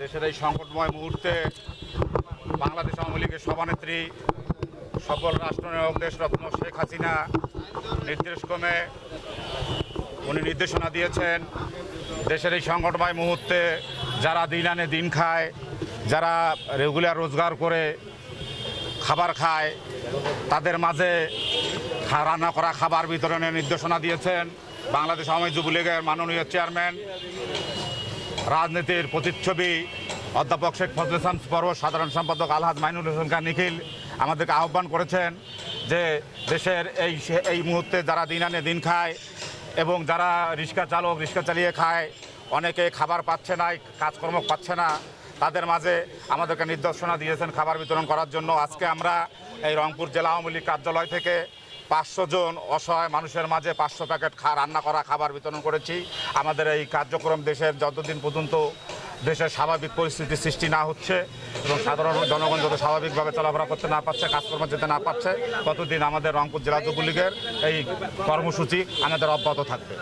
দেশের এই সংকটময় মুহূর্তে বাংলাদেশ আওয়ামী লীগের সভানেত্রী, সফল রাষ্ট্রনায়ক দেশরত্ন শেখ হাসিনা নির্দেশক্রমে উনি নির্দেশনা দিয়েছেন, দেশের এই সংকটময় মুহূর্তে যারা দিন আনে দিন খায়, যারা রেগুলার রোজগার করে খাবার খায়, তাদের মাঝে রান্না করা খাবার বিতরণের নির্দেশনা দিয়েছেন বাংলাদেশ আওয়ামী যুবলীগের মাননীয় চেয়ারম্যান। রাজনীতির প্রতিচ্ছবি। অধ্যাপক শেখ ফজল ইসলাম পর্ব সাধারণ সম্পাদক আলহাজ মাইনুল হোসেন খান নিখিল আমাদেরকে আহ্বান করেছেন যে দেশের এই এই মুহূর্তে যারা দিন আনে দিন খায় এবং যারা রিক্সা চালক রিক্সা চালিয়ে খায়, অনেকে খাবার পাচ্ছে না, কাজকর্ম পাচ্ছে না, তাদের মাঝে আমাদেরকে নির্দেশনা দিয়েছেন খাবার বিতরণ করার জন্য। আজকে আমরা এই রংপুর জেলা আওয়ামী লীগ কার্যালয় থেকে পাঁচশো জন অসহায় মানুষের মাঝে পাঁচশো প্যাকেট খা রান্না করা, খাবার বিতরণ করেছি। আমাদের এই কার্যক্রম দেশের যতদিন পর্যন্ত দেশের স্বাভাবিক পরিস্থিতি সৃষ্টি না হচ্ছে এবং সাধারণ জনগণ যত স্বাভাবিকভাবে চলাফেরা করতে না পারছে, কাজকর্ম যেতে না পারছে, ততদিন আমাদের রংপুর জেলা যুবলীগের এই কর্মসূচি আমাদের অব্যাহত থাকবে।